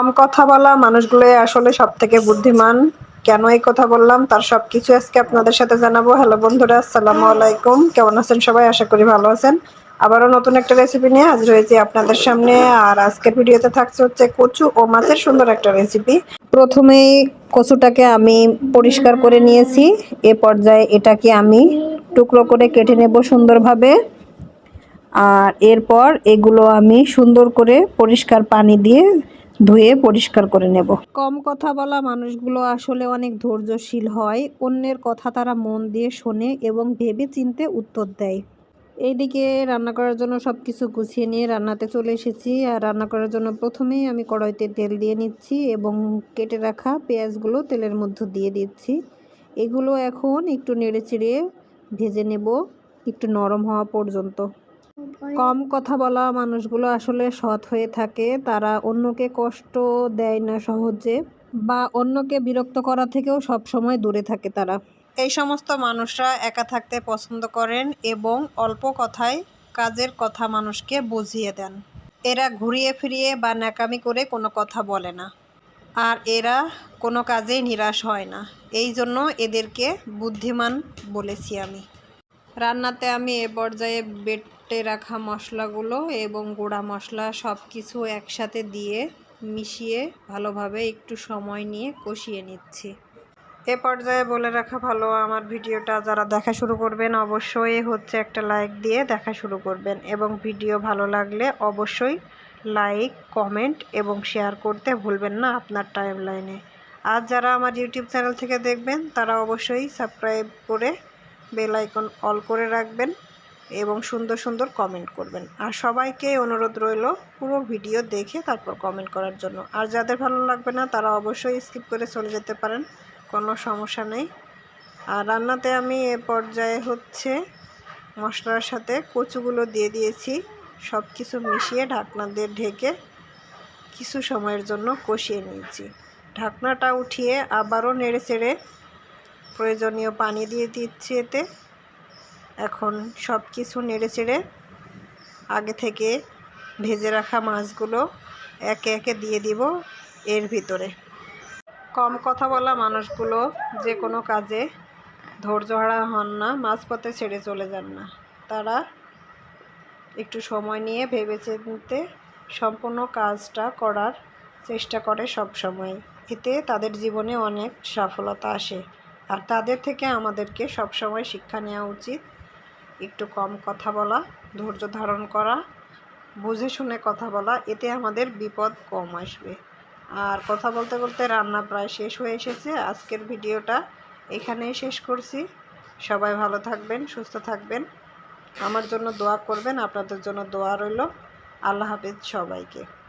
কম কথা বলা মানুষগুলোই আসলে সব থেকে বুদ্ধিমান। কেন এই কথা বললাম? তার সব কিছু আজকে আপনাদের সাথে জানাব। হ্যালো বন্ধুরা, আসসালামু আলাইকুম। কেমন আছেন সবাই? আশা করি ভালো আছেন। আবারও নতুন একটা রেসিপি নিয়ে হাজির হয়েছি আপনাদের সামনে। আর আজকের ভিডিওতে থাকছে হচ্ছে কচু ও মাছের সুন্দর একটা রেসিপি প্রথমেই কচুটাকে আমি পরিষ্কার করে নিয়েছি। এ পর্যায়ে এটাকে আমি টুকরো করে কেটে নেব সুন্দরভাবে। আর এরপর এগুলো আমি সুন্দর করে পরিষ্কার পানি দিয়ে ধুয়ে পরিষ্কার করে নেব। কম কথা বলা মানুষগুলো আসলে অনেক ধৈর্যশীল হয়, অন্যের কথা তারা মন দিয়ে শোনে এবং ভেবে চিনতে উত্তর দেয়। এইদিকে রান্না করার জন্য সব কিছু গুছিয়ে নিয়ে রান্নাতে চলে এসেছি। আর রান্না করার জন্য প্রথমেই আমি কড়াইতে তেল দিয়ে নিচ্ছি এবং কেটে রাখা পেঁয়াজগুলো তেলের মধ্যে দিয়ে দিচ্ছি। এগুলো এখন একটু নেড়ে চেড়ে ভেজে নেব, একটু নরম হওয়া পর্যন্ত। কম কথা বলা মানুষগুলো আসলে সৎ হয়ে থাকে। তারা অন্যকে কষ্ট দেয় না সহজে বা অন্যকে বিরক্ত করা থেকেও সব সময় দূরে থাকে তারা। এই সমস্ত মানুষরা একা থাকতে পছন্দ করেন এবং অল্প কথায় কাজের কথা মানুষকে বুঝিয়ে দেন। এরা ঘুরিয়ে ফিরিয়ে বা ন্যাকামি করে কোনো কথা বলে না। আর এরা কোনো কাজেই নিরাশ হয় না। এই জন্য এদেরকে বুদ্ধিমান বলেছি আমি। রান্নাতে আমি এ পর্যায়ে বেটে রাখা মশলাগুলো এবং গুঁড়া মশলা সব কিছু একসাথে দিয়ে মিশিয়ে ভালোভাবে একটু সময় নিয়ে কষিয়ে নিচ্ছি। এ পর্যায়ে বলে রাখা ভালো, আমার ভিডিওটা যারা দেখা শুরু করবেন অবশ্যই হচ্ছে একটা লাইক দিয়ে দেখা শুরু করবেন এবং ভিডিও ভালো লাগলে অবশ্যই লাইক, কমেন্ট এবং শেয়ার করতে ভুলবেন না আপনার টাইম লাইনে আর যারা আমার ইউটিউব চ্যানেল থেকে দেখবেন তারা অবশ্যই সাবস্ক্রাইব করে বেল আইকন অল করে রাখবেন এবং সুন্দর সুন্দর কমেন্ট করবেন। আর সবাইকে অনুরোধ রইল পুরো ভিডিও দেখে তারপর কমেন্ট করার জন্য। আর যাদের ভালো লাগবে না, তারা অবশ্যই স্কিপ করে চলে যেতে পারেন, কোনো সমস্যা নেই। আর রান্নাতে আমি এ পর্যায়ে হচ্ছে মশলার সাথে কচুগুলো দিয়ে দিয়েছি। সব কিছু মিশিয়ে ঢাকনা দিয়ে ঢেকে কিছু সময়ের জন্য কষিয়ে নিয়েছি। ঢাকনাটা উঠিয়ে আবারও নেড়ে চেড়ে প্রয়োজনীয় পানি দিয়ে দিচ্ছি এতে। এখন সব কিছু নেড়ে চেড়ে আগে থেকে ভেজে রাখা মাছগুলো একে একে দিয়ে দিব এর ভিতরে। কম কথা বলা মানুষগুলো যে কোনো কাজে ধৈর্য হারা হন না, মাঝপথে ছেড়ে চলে যান না। তারা একটু সময় নিয়ে ভেবে চিনতে সম্পূর্ণ কাজটা করার চেষ্টা করে সব সময় এতে তাদের জীবনে অনেক সফলতা আসে। আর তাদের থেকে আমাদেরকে সবসময় শিক্ষা নেওয়া উচিত। একটু কম কথা বলা, ধৈর্য ধারণ করা, বুঝে শুনে কথা বলা, এতে আমাদের বিপদ কম আসবে। আর কথা বলতে বলতে রান্না প্রায় শেষ হয়ে এসেছে। আজকের ভিডিওটা এখানেই শেষ করছি। সবাই ভালো থাকবেন, সুস্থ থাকবেন। আমার জন্য দোয়া করবেন, আপনাদের জন্য দোয়া রইল। আল্লাহ হাফিজ সবাইকে।